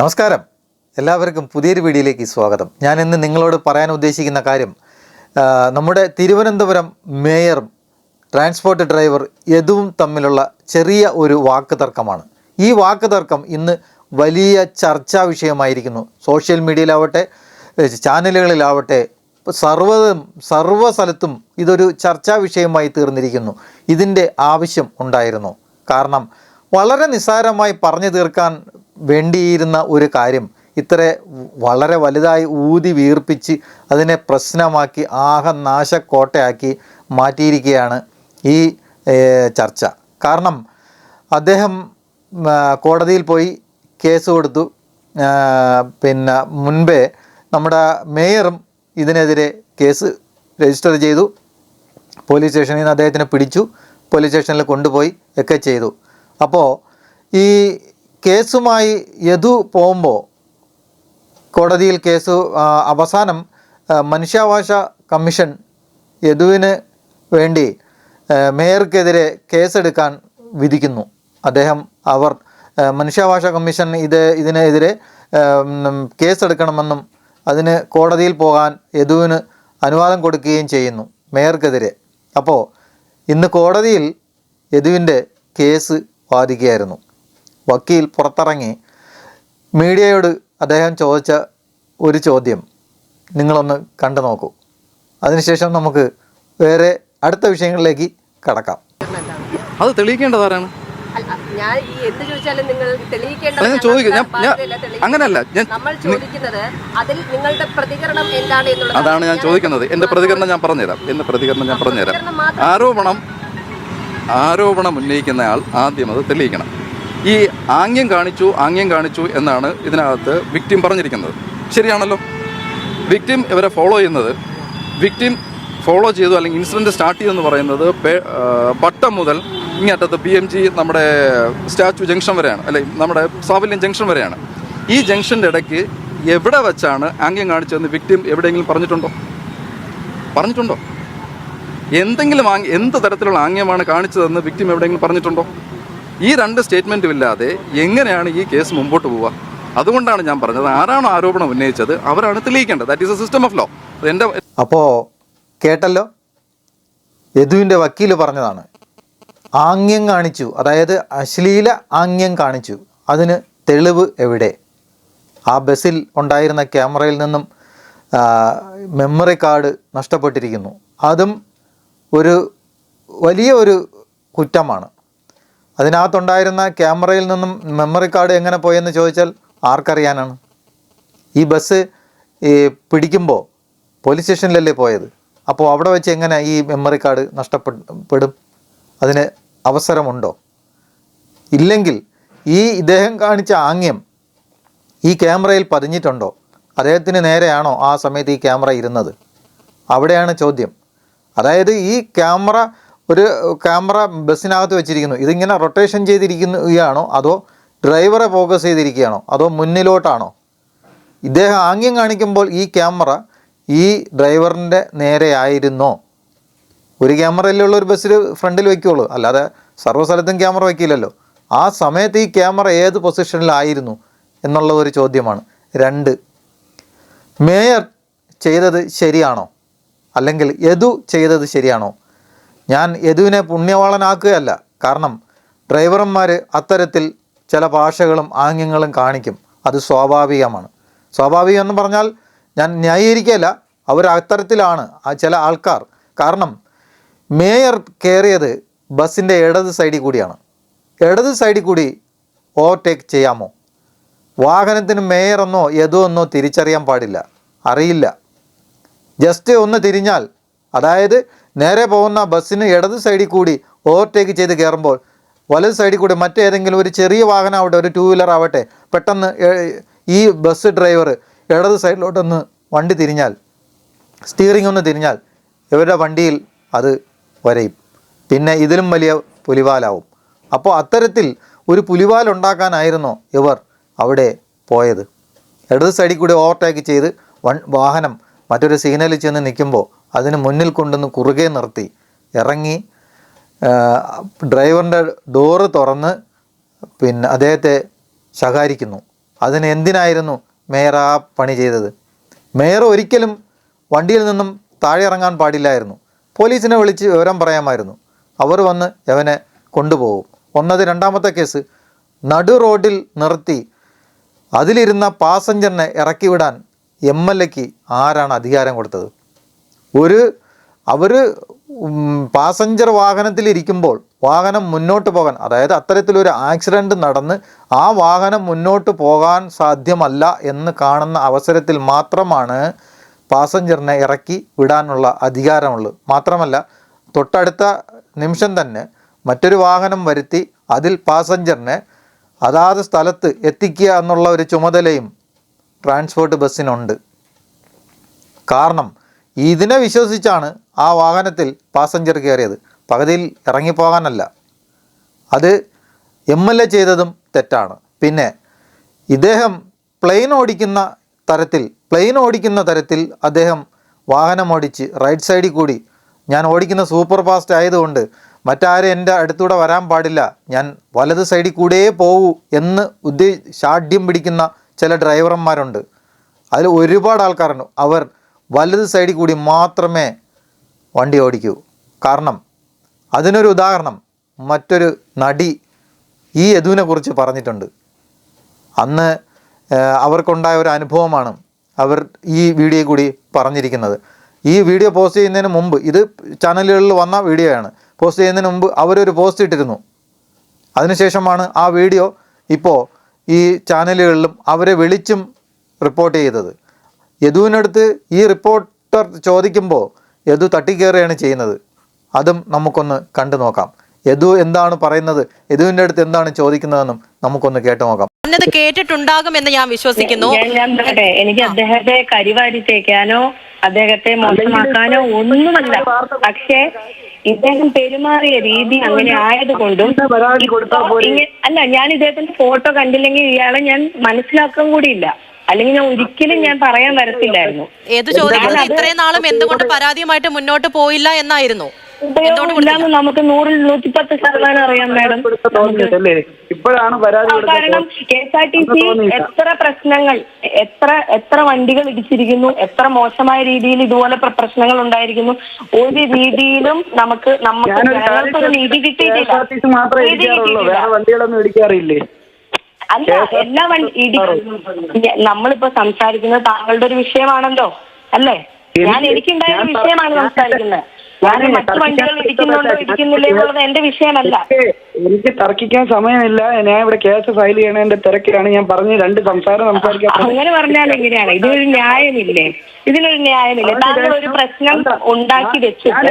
നമസ്കാരം. എല്ലാവർക്കും പുതിയൊരു വീഡിയോയിലേക്ക് സ്വാഗതം. ഞാൻ ഇന്ന് നിങ്ങളോട് പറയാൻ ഉദ്ദേശിക്കുന്ന കാര്യം നമ്മുടെ തിരുവനന്തപുരം മേയറും ട്രാൻസ്പോർട്ട് ഡ്രൈവർ യദുവും തമ്മിലുള്ള ചെറിയ ഒരു വാക്ക് തർക്കമാണ് ഈ വാക്ക് തർക്കം ഇന്ന് വലിയ ചർച്ചാ വിഷയമായിരിക്കുന്നു. സോഷ്യൽ മീഡിയയിലാവട്ടെ ചാനലുകളിലാവട്ടെ സർവതും സർവ സ്ഥലത്തും ഇതൊരു ചർച്ചാ വിഷയമായി തീർന്നിരിക്കുന്നു. ഇതിന്റെ ആവശ്യം ഉണ്ടായിരുന്നു. കാരണം വളരെ നിസ്സാരമായി പറഞ്ഞു തീർക്കാൻ വേണ്ടിയിരുന്ന ഒരു കാര്യം. ഇത്ര വളരെ വലുതായി ഊതി വീർപ്പിച്ച് അതിനെ പ്രശ്നമാക്കി ആഹനാശക്കോട്ടയാക്കി നാശക്കോട്ടയാക്കി മാറ്റിയിരിക്കുകയാണ് ഈ ചർച്ച. കാരണം അദ്ദേഹം കോടതിയിൽ പോയി കേസ് കൊടുത്തു. പിന്നെ മുൻപേ നമ്മുടെ മേയറും ഇതിനെതിരെ കേസ് രജിസ്റ്റർ ചെയ്തു. പോലീസ് സ്റ്റേഷനിൽ നിന്ന് അദ്ദേഹത്തിനെ പിടിച്ചു. പോലീസ് സ്റ്റേഷനിൽ കൊണ്ടുപോയി ഒക്കെ ചെയ്തു. അപ്പോൾ ഈ കേസുമായി യദു പോകുമ്പോൾ കോടതിയിൽ കേസ് അവസാനം മനുഷ്യാവകാശ കമ്മീഷൻ യദുവിന് വേണ്ടി മേയർക്കെതിരെ കേസെടുക്കാൻ വിധിക്കുന്നു. അദ്ദേഹം അവർ മനുഷ്യാവകാശ കമ്മീഷൻ ഇത് ഇതിനെതിരെ കേസെടുക്കണമെന്നും അതിന് കോടതിയിൽ പോകാൻ യദുവിന് അനുവാദം കൊടുക്കുകയും ചെയ്യുന്നു മേയർക്കെതിരെ. അപ്പോൾ ഇന്ന് കോടതിയിൽ യദുവിന്റെ കേസ് വാദിക്കുകയായിരുന്നു. വക്കീൽ പുറത്തിറങ്ങി മീഡിയയോട് അദ്ദേഹം ചോദിച്ച ഒരു ചോദ്യം നിങ്ങളൊന്ന് കണ്ടു നോക്കൂ. അതിനുശേഷം നമുക്ക് വേറെ അടുത്ത വിഷയങ്ങളിലേക്ക് കടക്കാം. അത് തെളിയിക്കേണ്ടത് ആരാണ്? അല്ല, ഞാൻ ചോദിക്കാം. അങ്ങനല്ല. ഞാൻ- നമ്മൾ ചോദിക്കുന്നത് അതിൽ നിങ്ങളുടെ പ്രതികരണം എന്താണ് എന്നുള്ളത് അതാണ് ഞാൻ ചോദിക്കുന്നത്. എന്റെ പ്രതികരണം ഞാൻ പറഞ്ഞുതരാം. എന്റെ പ്രതികരണം ഞാൻ പറഞ്ഞുതരാം. ആരോപണം ആരോപണം ഉന്നയിക്കുന്നയാൾ ആദ്യം അത് തെളിയിക്കണം. ഈ ആംഗ്യം കാണിച്ചു ആംഗ്യം കാണിച്ചു എന്നാണ് ഇതിനകത്ത് വിക്ടിം പറഞ്ഞിരിക്കുന്നത്. ശരിയാണല്ലോ. വിക്ടിം ഇവരെ ഫോളോ ചെയ്യുന്നത്. വിക്ടിം ഫോളോ ചെയ്തു അല്ലെങ്കിൽ ഇൻസിഡന്റ് സ്റ്റാർട്ട് ചെയ്തെന്ന് പറയുന്നത് പട്ടം മുതൽ ഇങ്ങറ്റത്ത് ബി എം ജി നമ്മുടെ സ്റ്റാച്യു ജംഗ്ഷൻ വരെയാണ്. അല്ലെ നമ്മുടെ സാഫല്യം ജംഗ്ഷൻ വരെയാണ്. ഈ ജംഗ്ഷന്റെ ഇടയ്ക്ക് എവിടെ വെച്ചാണ് ആംഗ്യം കാണിച്ചതെന്ന് വിക്ടിം എവിടെയെങ്കിലും പറഞ്ഞിട്ടുണ്ടോ? പറഞ്ഞിട്ടുണ്ടോ? എന്തെങ്കിലും എന്ത് തരത്തിലുള്ള ആംഗ്യമാണ് കാണിച്ചതെന്ന് വിക്ടിം എവിടെയെങ്കിലും പറഞ്ഞിട്ടുണ്ടോ? ഈ രണ്ട് സ്റ്റേറ്റ്മെന്റും ഇല്ലാതെ എങ്ങനെയാണ് ഈ കേസ് മുമ്പോട്ട് പോവുക? അതുകൊണ്ടാണ് ഞാൻ പറഞ്ഞത്. ആരാണ് ആരോപണം ഉന്നയിച്ചത് അവരാണ് തെളിയിക്കേണ്ടത്. That is a system of law എന്റെ അപ്പോൾ കേട്ടല്ലോ? യദുവിന്റെ വക്കീൽ പറഞ്ഞതാണ്. ആംഗ്യം കാണിച്ചു. അതായത് അശ്ലീല ആംഗ്യം കാണിച്ചു. അതിന് തെളിവ് എവിടെ? ആ ബസ്സിൽ ഉണ്ടായിരുന്ന ക്യാമറയിൽ നിന്നും മെമ്മറി കാർഡ് നഷ്ടപ്പെട്ടിരിക്കുന്നു. അതും ഒരു വലിയ ഒരു കുറ്റമാണ്. അതിനകത്തുണ്ടായിരുന്ന ക്യാമറയിൽ നിന്നും മെമ്മറി കാർഡ് എങ്ങനെ പോയെന്ന് ചോദിച്ചാൽ ആർക്കറിയാനാണ്. ഈ ബസ് ഈ പിടിക്കുമ്പോൾ പോലീസ് സ്റ്റേഷനിലല്ലേ പോയത്? അപ്പോൾ അവിടെ വെച്ച് എങ്ങനെ ഈ മെമ്മറി കാർഡ് നഷ്ടപ്പെടും? അതിന് അവസരമുണ്ടോ? ഇല്ലെങ്കിൽ ഈ ഇദ്ദേഹം കാണിച്ച ആംഗ്യം ഈ ക്യാമറയിൽ പതിഞ്ഞിട്ടുണ്ടോ? അദ്ദേഹത്തിന് നേരെയാണോ ആ സമയത്ത് ഈ ക്യാമറ ഇരുന്നത്? അവിടെയാണ് ചോദ്യം. അതായത് ഈ ക്യാമറ ഒരു ക്യാമറ ബസ്സിനകത്ത് വെച്ചിരിക്കുന്നു. ഇതിങ്ങനെ റൊട്ടേഷൻ ചെയ്തിരിക്കുകയാണോ? അതോ ഡ്രൈവറെ ഫോക്കസ് ചെയ്തിരിക്കുകയാണോ? അതോ മുന്നിലോട്ടാണോ? ഇദ്ദേഹം ആംഗ്യം കാണിക്കുമ്പോൾ ഈ ക്യാമറ ഈ ഡ്രൈവറിന്റെ നേരെയായിരുന്നോ ഒരു ക്യാമറയിലുള്ള ഒരു ബസ്സിൽ ഫ്രണ്ടിൽ വയ്ക്കുകയുള്ളൂ അല്ലാതെ സർവ സ്ഥലത്തും ക്യാമറ വയ്ക്കില്ലല്ലോ. ആ സമയത്ത് ഈ ക്യാമറ ഏത് പൊസിഷനിലായിരുന്നു എന്നുള്ള ഒരു ചോദ്യമാണ്. രണ്ട് മേയർ ചെയ്തത് ശരിയാണോ? അല്ലെങ്കിൽ യദു ചെയ്തത് ശരിയാണോ? ഞാൻ യദുവിനെ പുണ്യവാളനാക്കുകയല്ല. കാരണം ഡ്രൈവർമാർ അത്തരത്തിൽ ചില ഭാഷകളും ആംഗ്യങ്ങളും കാണിക്കും. അത് സ്വാഭാവികമാണ്. സ്വാഭാവികം എന്ന് പറഞ്ഞാൽ ഞാൻ ന്യായീകരിക്കുകയല്ല അവർ അത്തരത്തിലാണ് ആ ചില ആൾക്കാർ. കാരണം മേയർ കയറിയത് ബസ്സിന്റെ ഇടത് സൈഡിൽ കൂടിയാണ്. ഇടത് സൈഡിൽ കൂടി ഓവർടേക്ക് ചെയ്യാമോ? വാഹനത്തിന് മേയറെന്നോ യദു എന്നോ തിരിച്ചറിയാൻ പാടില്ല. അറിയില്ല. ജസ്റ്റ് ഒന്ന് തിരിഞ്ഞാൽ അതായത് നേരെ പോകുന്ന ബസ്സിന് ഇടത് സൈഡിൽ കൂടി ഓവർടേക്ക് ചെയ്ത് കയറുമ്പോൾ വലത് സൈഡിൽ കൂടി മറ്റേതെങ്കിലും ഒരു ചെറിയ വാഹനം ആവട്ടെ ഒരു ടൂ വീലർ ആവട്ടെ പെട്ടെന്ന് ഈ ബസ് ഡ്രൈവർ ഇടത് സൈഡിലോട്ടൊന്ന് വണ്ടി തിരിഞ്ഞാൽ സ്റ്റിയറിംഗ് ഒന്ന് തിരിഞ്ഞാൽ ഇവരുടെ വണ്ടിയിൽ അത് വരയും. പിന്നെ ഇതിലും വലിയ പുലിവാലാവും. അപ്പോൾ അത്തരത്തിൽ ഒരു പുലിവാൽ ഉണ്ടാക്കാനായിരുന്നോ ഇവർ അവിടെ പോയത്. ഇടത് സൈഡിൽ കൂടി ഓവർടേക്ക് ചെയ്ത് വൺ വാഹനം മറ്റൊരു സിഗ്നലിൽ ചെന്ന് നിൽക്കുമ്പോൾ അതിന് മുന്നിൽ കൊണ്ടുവന്ന് കുറുകെ നിർത്തി. ഇറങ്ങി ഡ്രൈവറിന്റെ ഡോറ് തുറന്ന് പിന്നെ അദ്ദേഹത്തെ ശകാരിക്കുന്നു. അതിന് എന്തിനായിരുന്നു മേയർ ആ പണി ചെയ്തത്? മേയർ ഒരിക്കലും വണ്ടിയിൽ നിന്നും താഴെ ഇറങ്ങാൻ പാടില്ലായിരുന്നു. പോലീസിനെ വിളിച്ച് വിവരം പറയാമായിരുന്നു. അവർ വന്ന് അവനെ കൊണ്ടുപോകും. ഒന്നത് രണ്ടാമത്തെ കേസ്. നടു റോഡിൽ നിർത്തി. അതിലിരുന്ന പാസഞ്ചറിനെ ഇറക്കി വിടാൻ എം എൽ എക്ക് ആരാണ് അധികാരം കൊടുത്തത്? ഒരു അവർ പാസഞ്ചർ വാഹനത്തിലിരിക്കുമ്പോൾ വാഹനം മുന്നോട്ട് പോകാൻ അതായത് അത്തരത്തിലൊരു ആക്സിഡന്റ് നടന്ന് ആ വാഹനം മുന്നോട്ട് പോകാൻ സാധ്യമല്ല എന്ന് കാണുന്ന അവസരത്തിൽ മാത്രമാണ് പാസഞ്ചറിനെ ഇറക്കി വിടാനുള്ള അധികാരമുള്ളത് മാത്രമല്ല തൊട്ടടുത്ത നിമിഷം തന്നെ മറ്റൊരു വാഹനം വരുത്തി അതിൽ പാസഞ്ചറിനെ അതാത് സ്ഥലത്ത് എത്തിക്കുക എന്നുള്ള ഒരു ചുമതലയും ട്രാൻസ്പോർട്ട് ബസ്സിനുണ്ട്. കാരണം ഇതിനെ വിശ്വസിച്ചാണ് ആ വാഹനത്തിൽ പാസഞ്ചർ കയറിയത്. പകുതിയിൽ ഇറങ്ങിപ്പോകാനല്ല. അത് എം എൽ എ ചെയ്തതും തെറ്റാണ്. പിന്നെ ഇദ്ദേഹം പ്ലെയിൻ ഓടിക്കുന്ന തരത്തിൽ പ്ലെയിൻ ഓടിക്കുന്ന തരത്തിൽ അദ്ദേഹം വാഹനം ഓടിച്ച് റൈറ്റ് സൈഡിൽ കൂടി ഞാൻ ഓടിക്കുന്ന സൂപ്പർ ഫാസ്റ്റ് ആയതുകൊണ്ട് മറ്റാരും എന്റെ അടുത്തൂടെ വരാൻ പാടില്ല. ഞാൻ വലത് സൈഡിൽ കൂടെ പോകൂ എന്ന് ഉദ്ദേ ഷാഢ്യം പിടിക്കുന്ന ചില ഡ്രൈവർമാരുണ്ട് അതിൽ ഒരുപാട് ആൾക്കാരുണ്ട്. അവർ വലത് സൈഡിൽ കൂടി മാത്രമേ വണ്ടി ഓടിക്കൂ. കാരണം അതിനൊരു ഉദാഹരണം മറ്റൊരു നടി ഈ യദുവിനെ കുറിച്ച് പറഞ്ഞിട്ടുണ്ട്. അന്ന് അവർക്കുണ്ടായ ഒരു അനുഭവമാണ് അവർ ഈ വീഡിയോ കൂടി പറഞ്ഞിരിക്കുന്നത്. ഈ വീഡിയോ പോസ്റ്റ് ചെയ്യുന്നതിന് മുമ്പ് ഇത് ചാനലുകളിൽ വന്ന വീഡിയോയാണ്. പോസ്റ്റ് ചെയ്യുന്നതിന് മുമ്പ് അവരൊരു പോസ്റ്റ് ഇട്ടിരുന്നു. അതിനുശേഷമാണ് ആ വീഡിയോ ഇപ്പോൾ ഈ ചാനലുകളിലും അവരെ വിളിച്ചും റിപ്പോർട്ട് ചെയ്തത്. യദുവിനടുത്ത് ഈ റിപ്പോർട്ടർ ചോദിക്കുമ്പോൾ യദു തട്ടിക്കയറുകയാണ് ചെയ്യുന്നത്. അതും നമുക്കൊന്ന് കണ്ടു നോക്കാം. യദു എന്താണ് പറയുന്നത്? യദുവിന്റെ അടുത്ത് എന്താണ് ചോദിക്കുന്നതെന്നും നമുക്കൊന്ന് കേട്ടു നോക്കാം. പറഞ്ഞത് കേട്ടിട്ടുണ്ടാകുമെന്ന് ഞാൻ വിശ്വസിക്കുന്നു. ഞാൻ ഞാൻ പറയട്ടെ. എനിക്ക് അദ്ദേഹത്തെ കരിവാരി തേക്കാനോ അദ്ദേഹത്തെ മോശമാക്കാനോ ഒന്നുമല്ല. പക്ഷേ ഇദ്ദേഹം പെരുമാറിയ രീതി അങ്ങനെ ആയതുകൊണ്ടും ഇപ്പോ ഇങ്ങ- അല്ല ഞാൻ ഇദ്ദേഹത്തിന്റെ ഫോട്ടോ കണ്ടില്ലെങ്കിൽ ഇയാളെ ഞാൻ മനസ്സിലാക്കാൻ കൂടിയില്ല. അല്ലെങ്കിൽ ഞാൻ ഒരിക്കലും ഞാൻ പറയാൻ വരത്തില്ലായിരുന്നു. ഏത് ചോദ്യം ഇത്രയും നാളും എന്തുകൊണ്ട് പരാതിയുമായിട്ട് മുന്നോട്ട് പോയില്ല എന്നായിരുന്നു? ഉപയോഗമില്ലാന്ന് നമുക്ക് നൂറിൽ നൂറ്റിപ്പത്ത് ശതമാനം അറിയാം മാഡം. ഇപ്പോഴാണ് കാരണം K S R T C എത്ര പ്രശ്നങ്ങൾ എത്ര എത്ര വണ്ടികൾ ഇടിച്ചിരിക്കുന്നു എത്ര മോശമായ രീതിയിൽ ഇതുപോലെ പ്രശ്നങ്ങൾ ഉണ്ടായിരിക്കുന്നു. ഒരു രീതിയിലും നമുക്ക് നമുക്ക് നീതി കിട്ടിയിട്ടില്ല. നീതി കിട്ടിയിട്ടില്ല. വേറെ വണ്ടികളൊന്നും ഇടിക്കാറില്ലേ? അല്ല എല്ലാ വണ്ടി ഇടി നമ്മളിപ്പോ സംസാരിക്കുന്നത് താങ്കളുടെ ഒരു വിഷയമാണല്ലോ അല്ലേ? ഞാൻ എനിക്ക് എനിക്കുണ്ടായ ഒരു വിഷയമാണ് സംസാരിക്കുന്നത്. മറ്റു വണ്ടികൾ തർക്കിക്കാൻ ഇടിക്കുന്നുണ്ടോ ഇടിക്കുന്നില്ല എന്നുള്ളത് എന്റെ വിഷയമല്ല. എനിക്ക് തർക്കിക്കാൻ സമയമില്ല. ഞാൻ ഇവിടെ കേസ് ഫയൽ ചെയ്യണതിന്റെ തിരക്കിലാണ്. ഞാൻ പറഞ്ഞ് രണ്ട് സംസാരം സംസാരിക്കാൻ അങ്ങനെ പറഞ്ഞാൽ എങ്ങനെയാണ്? ഇതിനൊരു ന്യായമില്ലേ? ഇതിനൊരു ന്യായമില്ലേ? താങ്കൾ ഒരു പ്രശ്നം ഉണ്ടാക്കി വെച്ചിട്ട്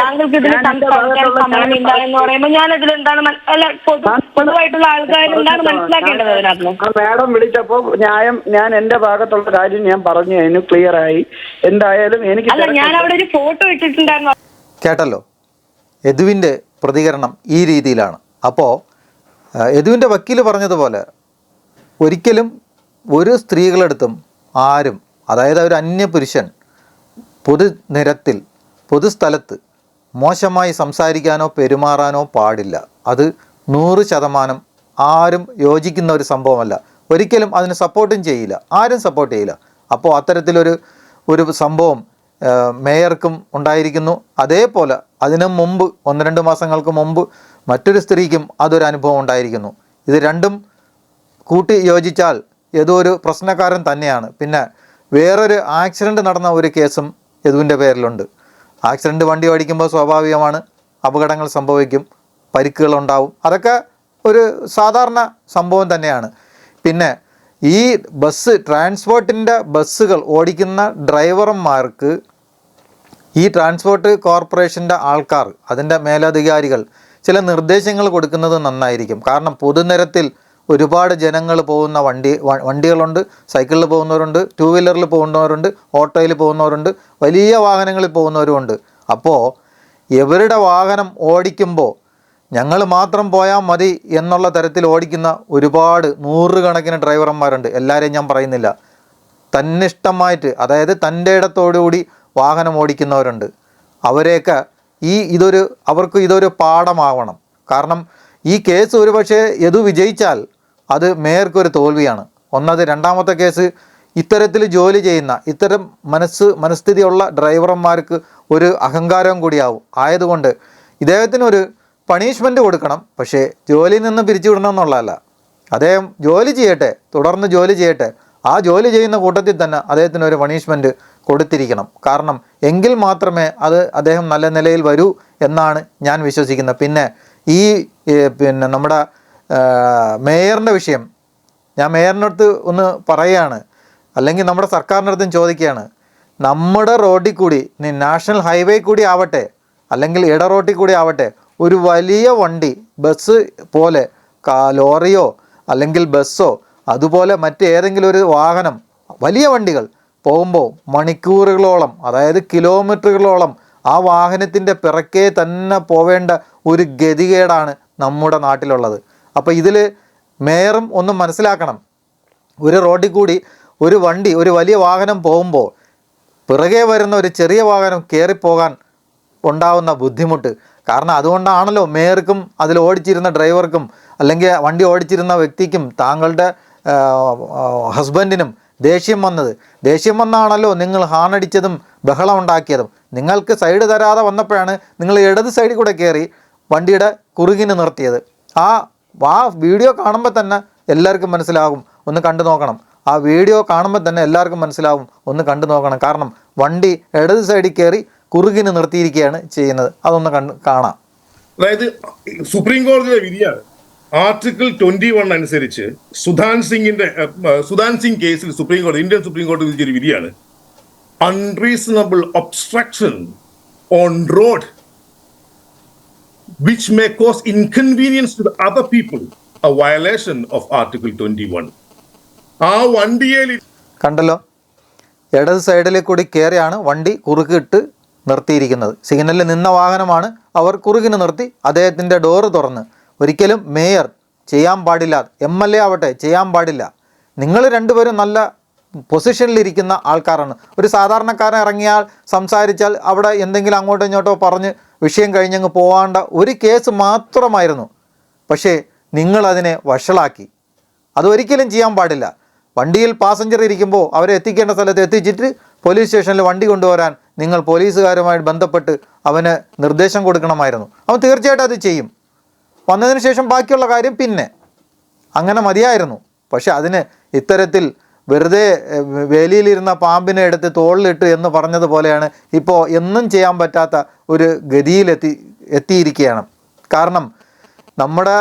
താങ്കൾക്ക് ഇതിൽ സംസാരിക്കാൻ സമയമില്ല എന്ന് പറയുമ്പോൾ ഞാൻ അതിൽ എന്താണ് അല്ല പൊതു പൊതുവായിട്ടുള്ള ആൾക്കാർ എന്താണ് മനസ്സിലാക്കേണ്ടത് അതിനകത്ത്? മാഡം വിളിച്ചപ്പോ ന്യായം ഞാൻ എന്റെ ഭാഗത്തുള്ള കാര്യം ഞാൻ പറഞ്ഞു. അതിന് ക്ലിയർ ആയി. എന്തായാലും എനിക്ക് അല്ല ഞാൻ അവിടെ ഒരു ഫോട്ടോ ഇട്ടിട്ടുണ്ടായിരുന്നു. കേട്ടല്ലോ. യദുവിന്റെ പ്രതികരണം ഈ രീതിയിലാണ്. അപ്പോൾ യദുവിന്റെ വക്കീൽ പറഞ്ഞതുപോലെ ഒരിക്കലും ഒരു സ്ത്രീകളെടുത്തും ആരും അതായത് ഒരു അന്യപുരുഷൻ പൊതുനിരത്തിൽ പൊതുസ്ഥലത്ത് മോശമായി സംസാരിക്കാനോ പെരുമാറാനോ പാടില്ല. അത് നൂറ് ശതമാനം ആരും യോജിക്കുന്ന ഒരു സംഭവമല്ല. ഒരിക്കലും അതിന് സപ്പോർട്ടും ചെയ്യില്ല. ആരും സപ്പോർട്ട് ചെയ്യില്ല. അപ്പോൾ അത്തരത്തിലൊരു ഒരു സംഭവം മേയർക്കും ഉണ്ടായിരിക്കുന്നു. അതേപോലെ അതിനു മുമ്പ് ഒന്ന് രണ്ട് മാസങ്ങൾക്ക് മുമ്പ് മറ്റൊരു സ്ത്രീക്കും അതൊരു അനുഭവം ഉണ്ടായിരിക്കുന്നു. ഇത് രണ്ടും കൂട്ടി യോജിച്ചാൽ ഏതോ ഒരു പ്രശ്നക്കാരൻ തന്നെയാണ്. പിന്നെ വേറൊരു ആക്സിഡന്റ് നടന്ന ഒരു കേസും യദുവിന്റെ പേരിലുണ്ട്. ആക്സിഡന്റ് വണ്ടി ഓടിക്കുമ്പോൾ സ്വാഭാവികമാണ് അപകടങ്ങൾ സംഭവിക്കും പരിക്കുകൾ ഉണ്ടാവും അതൊക്കെ ഒരു സാധാരണ സംഭവം തന്നെയാണ്. പിന്നെ ഈ ബസ് ട്രാൻസ്പോർട്ടിന്റെ ബസ്സുകൾ ഓടിക്കുന്ന ഡ്രൈവർമാർക്ക് ഈ ട്രാൻസ്പോർട്ട് കോർപ്പറേഷന്റെ ആൾക്കാർ അതിന്റെ മേലധികാരികൾ ചില നിർദ്ദേശങ്ങൾ കൊടുക്കുന്നത് നന്നായിരിക്കും. കാരണം പൊതുനിരത്തിൽ ഒരുപാട് ജനങ്ങൾ പോകുന്ന വണ്ടി വണ്ടികളുണ്ട് സൈക്കിളിൽ പോകുന്നവരുണ്ട് ടൂ വീലറിൽ പോകുന്നവരുണ്ട് ഓട്ടോയിൽ പോകുന്നവരുണ്ട് വലിയ വാഹനങ്ങളിൽ പോകുന്നവരുമുണ്ട്. അപ്പോൾ ഇവരുടെ വാഹനം ഓടിക്കുമ്പോൾ ഞങ്ങൾ മാത്രം പോയാൽ മതി എന്നുള്ള തരത്തിൽ ഓടിക്കുന്ന ഒരുപാട് നൂറുകണക്കിന് ഡ്രൈവർമാരുണ്ട്. എല്ലാവരെയും ഞാൻ പറയുന്നില്ല. തന്നിഷ്ടമായിട്ട് അതായത് തന്റെ ഇടത്തോടുകൂടി വാഹനം ഓടിക്കുന്നവരുണ്ട് അവരെയൊക്കെ ഈ ഇതൊരു അവർക്ക് ഇതൊരു പാഠമാവണം. കാരണം ഈ കേസ് ഒരുപക്ഷെ യദു വിജയിച്ചാൽ അത് മേയർക്കൊരു തോൽവിയാണ്. ഒന്നത് രണ്ടാമത്തെ കേസ് ഇത്തരത്തിൽ ജോലി ചെയ്യുന്ന ഇത്തരം മനസ്സ് മനസ്ഥിതിയുള്ള ഡ്രൈവർമാർക്ക് ഒരു അഹങ്കാരവും കൂടിയാവും. ആയതുകൊണ്ട് ഇദ്ദേഹത്തിനൊരു പണിഷ്മെന്റ് കൊടുക്കണം. പക്ഷേ ജോലിയിൽ നിന്ന് പിരിച്ചുവിടണം എന്നുള്ളതല്ല. അദ്ദേഹം ജോലി ചെയ്യട്ടെ തുടർന്ന് ജോലി ചെയ്യട്ടെ. ആ ജോലി ചെയ്യുന്ന കൂട്ടത്തിൽ തന്നെ അദ്ദേഹത്തിനൊരു പണിഷ്മെന്റ് കൊടുത്തിരിക്കണം. കാരണം എങ്കിൽ മാത്രമേ അത് അദ്ദേഹം നല്ല നിലയിൽ വരൂ എന്നാണ് ഞാൻ വിശ്വസിക്കുന്നത്. പിന്നെ ഈ പിന്നെ നമ്മുടെ മേയറിന്റെ വിഷയം ഞാൻ മേയറിന്റെ അടുത്ത് ഒന്ന് പറയുകയാണ് അല്ലെങ്കിൽ നമ്മുടെ സർക്കാരിന്റെ അടുത്തും ചോദിക്കുകയാണ്. നമ്മുടെ റോഡിൽ കൂടി നാഷണൽ ഹൈവേ കൂടി ആവട്ടെ അല്ലെങ്കിൽ ഇട റോഡിൽ കൂടി ആവട്ടെ ഒരു വലിയ വണ്ടി ബസ് പോലെ ലോറിയോ അല്ലെങ്കിൽ ബസ്സോ അതുപോലെ മറ്റേതെങ്കിലും ഒരു വാഹനം വലിയ വണ്ടികൾ പോകുമ്പോൾ മണിക്കൂറുകളോളം അതായത് കിലോമീറ്ററുകളോളം ആ വാഹനത്തിന്റെ പിറക്കേ തന്നെ പോവേണ്ട ഒരു ഗതികേടാണ് നമ്മുടെ നാട്ടിലുള്ളത്. അപ്പോൾ ഇതിൽ മേയറും ഒന്ന് മനസ്സിലാക്കണം. ഒരു റോഡിൽ കൂടി ഒരു വണ്ടി ഒരു വലിയ വാഹനം പോകുമ്പോൾ പിറകെ വരുന്ന ഒരു ചെറിയ വാഹനം കയറിപ്പോകാൻ ഉണ്ടാവുന്ന ബുദ്ധിമുട്ട്. കാരണം അതുകൊണ്ടാണല്ലോ മേയർക്കും അതിൽ ഓടിച്ചിരുന്ന ഡ്രൈവർക്കും അല്ലെങ്കിൽ വണ്ടി ഓടിച്ചിരുന്ന വ്യക്തിക്കും താങ്കളുടെ ഹസ്ബൻഡിനും ദേഷ്യം വന്നത്. ദേഷ്യം വന്നാണല്ലോ നിങ്ങൾ ഹാണടിച്ചതും ബഹളം ഉണ്ടാക്കിയതും. നിങ്ങൾക്ക് സൈഡ് തരാതെ വന്നപ്പോഴാണ് നിങ്ങൾ ഇടത് സൈഡിൽ കൂടെ കയറി വണ്ടിയുടെ കുറുകിന് നിർത്തിയത്. ആ ആ വീഡിയോ കാണുമ്പോൾ തന്നെ എല്ലാവർക്കും മനസ്സിലാകും. ഒന്ന് കണ്ടു നോക്കണം. ആ വീഡിയോ കാണുമ്പോൾ തന്നെ എല്ലാവർക്കും മനസ്സിലാവും. ഒന്ന് കണ്ടു നോക്കണം. കാരണം വണ്ടി ഇടത് സൈഡിൽ കയറി കുറുകിന് നിർത്തിയിരിക്കുകയാണ് ചെയ്യുന്നത്. അതൊന്ന് കാണാം. അതായത് സുപ്രീം കോടതിയുടെ വിധിയാണ്. ആർട്ടിക്കിൾ ട്വന്റി വൺ അനുസരിച്ച് സുധാൻ സിംഗിന്റെ സുധാൻ സിംഗ് കേസിൽ സുപ്രീം കോടതി ഇന്ത്യൻ സുപ്രീം കോടതി വിധിച്ചൊരു വിധിയാണ്. Unreasonable obstruction on road which may cause inconvenience to the other people, a violation of Article 21. ആ വണ്ടിയിൽ കണ്ടല്ലോ? ഇടത് സൈഡിൽ കൂടി കയറിയാണ് വണ്ടി കുറുക്കിട്ട് നിർത്തിയിരിക്കുന്നത്. സിഗ്നലിൽ നിന്ന വാഹനമാണ് അവർ കുറുകിന് നിർത്തി അദ്ദേഹത്തിന്റെ ഡോറ് തുറന്ന്. ഒരിക്കലും മേയർ ചെയ്യാൻ പാടില്ല എം എൽ എ ആവട്ടെ ചെയ്യാൻ പാടില്ല. നിങ്ങൾ രണ്ടുപേരും നല്ല പൊസിഷനിലിരിക്കുന്ന ആൾക്കാരാണ്. ഒരു സാധാരണക്കാരൻ ഇറങ്ങിയാൽ സംസാരിച്ചാൽ അവിടെ എന്തെങ്കിലും അങ്ങോട്ടോ ഇങ്ങോട്ടോ പറഞ്ഞ് വിഷയം കഴിഞ്ഞങ്ങ് പോകാണ്ട ഒരു കേസ് മാത്രമായിരുന്നു. പക്ഷേ നിങ്ങളതിനെ വഷളാക്കി. അതൊരിക്കലും ചെയ്യാൻ പാടില്ല. വണ്ടിയിൽ പാസഞ്ചർ ഇരിക്കുമ്പോൾ അവരെ എത്തിക്കേണ്ട സ്ഥലത്ത് എത്തിച്ചിട്ട് പോലീസ് സ്റ്റേഷനിൽ വണ്ടി കൊണ്ടുവരാൻ നിങ്ങൾ പോലീസുകാരുമായി ബന്ധപ്പെട്ട് അവന് നിർദ്ദേശം കൊടുക്കണമായിരുന്നു. അവൻ തീർച്ചയായിട്ടും അത് ചെയ്യും. വന്നതിന് ശേഷം ബാക്കിയുള്ള കാര്യം പിന്നെ. അങ്ങനെ മതിയായിരുന്നു. പക്ഷെ അതിന് ഇത്തരത്തിൽ വെറുതെ വേലിയിലിരുന്ന പാമ്പിനെ എടുത്ത് തോളിലിട്ട് എന്ന് പറഞ്ഞതുപോലെയാണ് ഇപ്പോൾ എന്നും ചെയ്യാൻ പറ്റാത്ത ഒരു ഗതിയിലെത്തി എത്തിയിരിക്കുകയാണ്. കാരണം നമ്മുടെ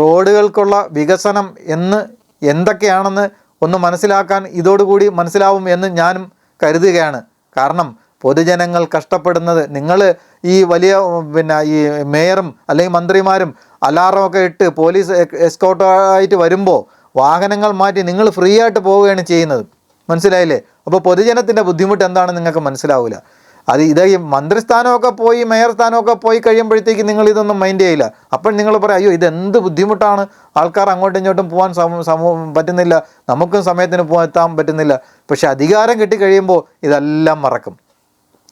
റോഡുകൾക്കുള്ള വികസനം എന്ന് എന്തൊക്കെയാണെന്ന് ഒന്ന് മനസ്സിലാക്കാൻ ഇതോടുകൂടി മനസ്സിലാവും എന്ന് ഞാനും കരുതുകയാണ്. കാരണം പൊതുജനങ്ങൾ കഷ്ടപ്പെടുന്നത് നിങ്ങൾ ഈ വലിയ പിന്നെ ഈ മേയറും അല്ലെങ്കിൽ മന്ത്രിമാരും അലാറമൊക്കെ ഇട്ട് പോലീസ് എസ്കോട്ടായിട്ട് വരുമ്പോൾ വാഹനങ്ങൾ മാറ്റി നിങ്ങൾ ഫ്രീ ആയിട്ട് പോവുകയാണ് ചെയ്യുന്നത്. മനസ്സിലായില്ലേ? അപ്പോൾ പൊതുജനത്തിന്റെ ബുദ്ധിമുട്ട് എന്താണെന്ന് നിങ്ങൾക്ക് മനസ്സിലാവില്ല അത് ഇത് ഈ മന്ത്രിസ്ഥാനമൊക്കെ പോയി മേയർ സ്ഥാനമൊക്കെ പോയി കഴിയുമ്പോഴത്തേക്ക് നിങ്ങൾ ഇതൊന്നും മൈൻഡ് ചെയ്യില്ല. അപ്പോൾ നിങ്ങൾ പറയും അയ്യോ ഇതെന്ത് ബുദ്ധിമുട്ടാണ്? ആൾക്കാർ അങ്ങോട്ടും ഇങ്ങോട്ടും പോകാൻ സമ സമൂഹം പറ്റുന്നില്ല. നമുക്കും സമയത്തിന് പോകാൻ പറ്റുന്നില്ല. പക്ഷേ അധികാരം കിട്ടിക്കഴിയുമ്പോൾ ഇതെല്ലാം മറക്കും.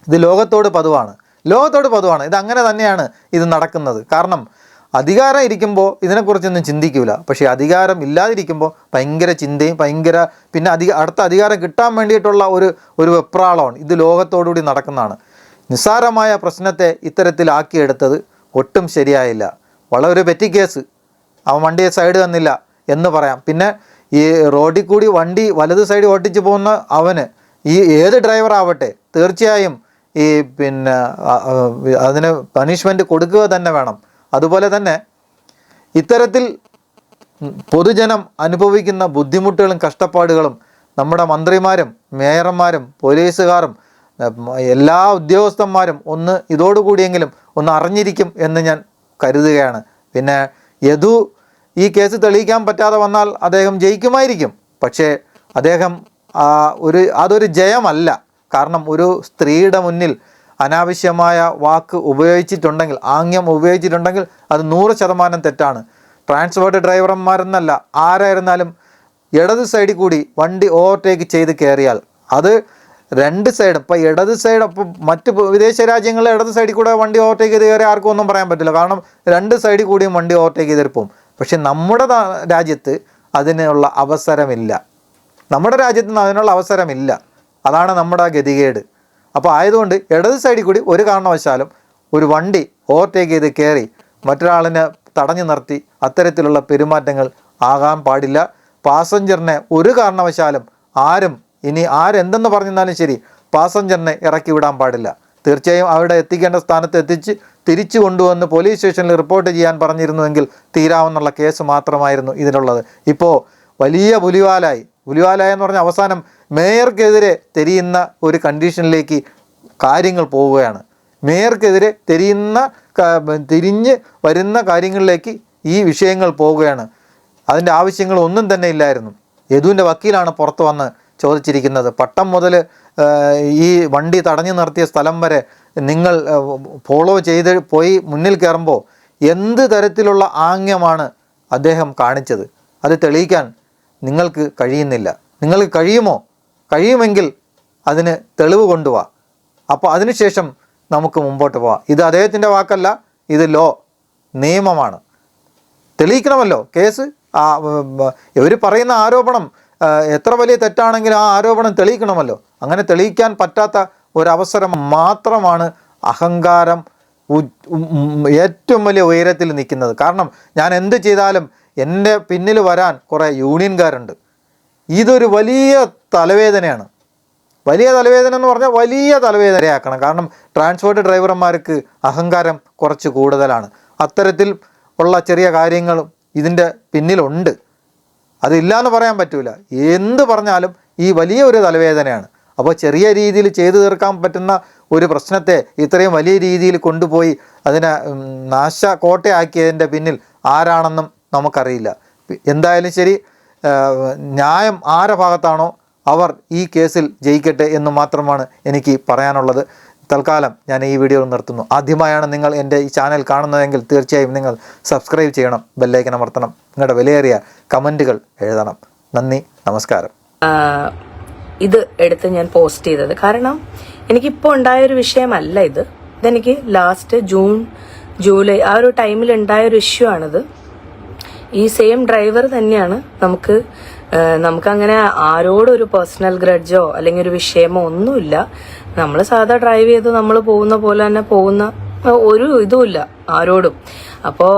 ഇത് ലോകത്തോട് പതിവാണ്. ലോകത്തോട് പതിവാണ്. ഇത് അങ്ങനെ തന്നെയാണ് ഇത് നടക്കുന്നത്. കാരണം അധികാരം ഇരിക്കുമ്പോൾ ഇതിനെക്കുറിച്ചൊന്നും ചിന്തിക്കില്ല പക്ഷേ അധികാരം ഇല്ലാതിരിക്കുമ്പോൾ ഭയങ്കര ചിന്തയും ഭയങ്കര പിന്നെ അധിക അടുത്ത അധികാരം കിട്ടാൻ വേണ്ടിയിട്ടുള്ള ഒരു ഒരു വെപ്രാളമാണ്. ഇത് ലോകത്തോടുകൂടി നടക്കുന്നതാണ്. നിസ്സാരമായ പ്രശ്നത്തെ ഇത്തരത്തിലാക്കിയെടുത്തത് ഒട്ടും ശരിയായില്ല. വളരെ പെറ്റി കേസ് അവൻ വണ്ടിയെ സൈഡ് തന്നില്ല എന്ന് പറയാം. പിന്നെ ഈ റോഡിൽ കൂടി വണ്ടി വലത് സൈഡ് ഓട്ടിച്ച് പോകുന്ന അവന് ഈ ഏത് ഡ്രൈവർ ആവട്ടെ തീർച്ചയായും ഈ പിന്നെ അതിന് പണിഷ്മെന്റ് കൊടുക്കുക തന്നെ വേണം. അതുപോലെ തന്നെ ഇത്തരത്തിൽ പൊതുജനം അനുഭവിക്കുന്ന ബുദ്ധിമുട്ടുകളും കഷ്ടപ്പാടുകളും നമ്മുടെ മന്ത്രിമാരും മേയർമാരും പോലീസുകാരും എല്ലാ ഉദ്യോഗസ്ഥന്മാരും ഒന്ന് ഇതോടുകൂടിയെങ്കിലും ഒന്ന് അറിഞ്ഞിരിക്കും എന്ന് ഞാൻ കരുതുകയാണ്. പിന്നെ യദു ഈ കേസ് തെളിയിക്കാൻ പറ്റാതെ വന്നാൽ അദ്ദേഹം ജയിക്കുമായിരിക്കും. പക്ഷേ അദ്ദേഹം ഒരു അതൊരു ജയമല്ല. കാരണം ഒരു സ്ത്രീയുടെ മുന്നിൽ അനാവശ്യമായ വാക്ക് ഉപയോഗിച്ചിട്ടുണ്ടെങ്കിൽ ആംഗ്യം ഉപയോഗിച്ചിട്ടുണ്ടെങ്കിൽ അത് നൂറ് ശതമാനം തെറ്റാണ്. ട്രാൻസ്പോർട്ട് ഡ്രൈവർമാരെന്നല്ല ആരായിരുന്നാലും ഇടത് സൈഡിൽ കൂടി വണ്ടി ഓവർടേക്ക് ചെയ്ത് കയറിയാൽ അത് രണ്ട് സൈഡ് ഇപ്പം ഇടത് സൈഡ് അപ്പം മറ്റ് വിദേശ രാജ്യങ്ങളിൽ ഇടത് സൈഡിൽ കൂടെ വണ്ടി ഓവർടേക്ക് ചെയ്ത് കയറി ആർക്കും ഒന്നും പറയാൻ പറ്റില്ല. കാരണം രണ്ട് സൈഡിൽ കൂടിയും വണ്ടി ഓവർടേക്ക് ചെയ്തിട്ട് പോകും പക്ഷെ നമ്മുടെ രാജ്യത്ത് അതിനുള്ള അവസരമില്ല. നമ്മുടെ രാജ്യത്ത് അതിനുള്ള അവസരമില്ല. അതാണ് നമ്മുടെ ഗതികേട്. അപ്പോൾ ആയതുകൊണ്ട് ഇടത് സൈഡിൽ കൂടി ഒരു കാരണവശാലും ഒരു വണ്ടി ഓവർടേക്ക് ചെയ്ത് കയറി മറ്റൊരാളിനെ തടഞ്ഞു നിർത്തി അത്തരത്തിലുള്ള പെരുമാറ്റങ്ങൾ ആകാൻ പാടില്ല. പാസഞ്ചറിനെ ഒരു കാരണവശാലും ആരും ഇനി ആരെന്തെന്ന് പറഞ്ഞിരുന്നാലും ശരി പാസഞ്ചറിനെ ഇറക്കി വിടാൻ പാടില്ല. തീർച്ചയായും അവിടെ എത്തിക്കേണ്ട സ്ഥാനത്ത് എത്തിച്ച് തിരിച്ചു കൊണ്ടുവന്ന് പോലീസ് സ്റ്റേഷനിൽ റിപ്പോർട്ട് ചെയ്യാൻ പറഞ്ഞിരുന്നുവെങ്കിൽ തീരാവുന്നുള്ള കേസ് മാത്രമായിരുന്നു ഇതിനുള്ളത് ഇപ്പോൾ വലിയ പുലിവാലായി പുലിവാലായി എന്ന് പറഞ്ഞ അവസാനം മേയർക്കെതിരെ തിരിയുന്ന ഒരു കണ്ടീഷനിലേക്ക് കാര്യങ്ങൾ പോവുകയാണ്. മേയർക്കെതിരെ തിരിയുന്ന തിരിഞ്ഞ് വരുന്ന കാര്യങ്ങളിലേക്ക് ഈ വിഷയങ്ങൾ പോവുകയാണ്. അതിന്റെ ആവശ്യങ്ങൾ ഒന്നും തന്നെ ഇല്ലായിരുന്നു. യദുവിന്റെ വക്കീലാണ് പുറത്ത് വന്ന് ചോദിച്ചിരിക്കുന്നത് പട്ടം മുതൽ ഈ വണ്ടി തടഞ്ഞു നിർത്തിയ സ്ഥലം വരെ നിങ്ങൾ ഫോളോ ചെയ്ത് പോയി മുന്നിൽ കയറുമ്പോൾ എന്ത് തരത്തിലുള്ള ആംഗ്യമാണ് അദ്ദേഹം കാണിച്ചത്? അത് തെളിയിക്കാൻ നിങ്ങൾക്ക് കഴിയുന്നില്ല. നിങ്ങൾക്ക് കഴിയുമോ? കഴിയുമെങ്കിൽ അതിന് തെളിവ് കൊണ്ടുപോവാ അപ്പോൾ അതിനുശേഷം നമുക്ക് മുമ്പോട്ട് പോവാം. ഇത് അദ്ദേഹത്തിന്റെ വാക്കല്ല ഇത് ലോ നിയമമാണ്. തെളിയിക്കണമല്ലോ കേസ്. ഇവർ പറയുന്ന ആരോപണം എത്ര വലിയ തെറ്റാണെങ്കിലും ആ ആരോപണം തെളിയിക്കണമല്ലോ. അങ്ങനെ തെളിയിക്കാൻ പറ്റാത്ത ഒരവസരം മാത്രമാണ് അഹങ്കാരം ഏറ്റവും വലിയ ഉയരത്തിൽ നിൽക്കുന്നത്. കാരണം ഞാൻ എന്ത് ചെയ്താലും എന്റെ പിന്നിൽ വരാൻ കുറേ യൂണിയൻകാരുണ്ട്. ഇതൊരു വലിയ തലവേദനയാണ്. വലിയ തലവേദന എന്ന് പറഞ്ഞാൽ വലിയ തലവേദനയാക്കണം. കാരണം ട്രാൻസ്പോർട്ട് ഡ്രൈവർമാർക്ക് അഹങ്കാരം കുറച്ച് കൂടുതലാണ്. അത്തരത്തിൽ ഉള്ള ചെറിയ കാര്യങ്ങളും ഇതിന്റെ പിന്നിലുണ്ട്. അതില്ല എന്ന് പറയാൻ പറ്റില്ല എന്ത് പറഞ്ഞാലും ഈ വലിയ ഒരു തലവേദനയാണ്. അപ്പോൾ ചെറിയ രീതിയിൽ ചെയ്തു തീർക്കാൻ പറ്റുന്ന ഒരു പ്രശ്നത്തെ ഇത്രയും വലിയ രീതിയിൽ കൊണ്ടുപോയി അതിനെ നാശ കോട്ടയാക്കിയതിന്റെ പിന്നിൽ ആരാണെന്നും നമുക്കറിയില്ല. എന്തായാലും ശരി ന്യായം ആരുടെ ഭാഗത്താണോ അവർ ഈ കേസിൽ ജയിക്കട്ടെ എന്ന് മാത്രമാണ് എനിക്ക് പറയാനുള്ളത്. തൽക്കാലം ഞാൻ ഈ വീഡിയോ നിർത്തുന്നു. ആദ്യമായാണ് നിങ്ങൾ എന്റെ ഈ ചാനൽ കാണുന്നതെങ്കിൽ തീർച്ചയായും നിങ്ങൾ സബ്സ്ക്രൈബ് ചെയ്യണം ബെല്ലൈക്കൻ അമർത്തണം. നിങ്ങളുടെ വിലയേറിയ കമന്റുകൾ എഴുതണം. നന്ദി നമസ്കാരം. ഇത് എടുത്ത് ഞാൻ പോസ്റ്റ് ചെയ്തത്. കാരണം എനിക്കിപ്പോൾ ഉണ്ടായൊരു വിഷയമല്ല ഇത്. ഇതെനിക്ക് ലാസ്റ്റ് ജൂൺ ജൂലൈ ആ ഒരു ടൈമിൽ ഉണ്ടായ ഒരു ഇഷ്യൂ ആണിത്. ഈ സെയിം ഡ്രൈവർ തന്നെയാണ് നമുക്ക് നമുക്ക് നമുക്കങ്ങനെ ആരോടൊരു പേഴ്സണൽ ഗ്രഡ്ജോ അല്ലെങ്കിൽ ഒരു വിഷയമോ ഒന്നുമില്ല. നമ്മൾ സാധാ ഡ്രൈവ് ചെയ്ത് നമ്മൾ പോകുന്ന പോലെ തന്നെ പോകുന്ന ഒരു ഇതുമില്ല ആരോടും. അപ്പോൾ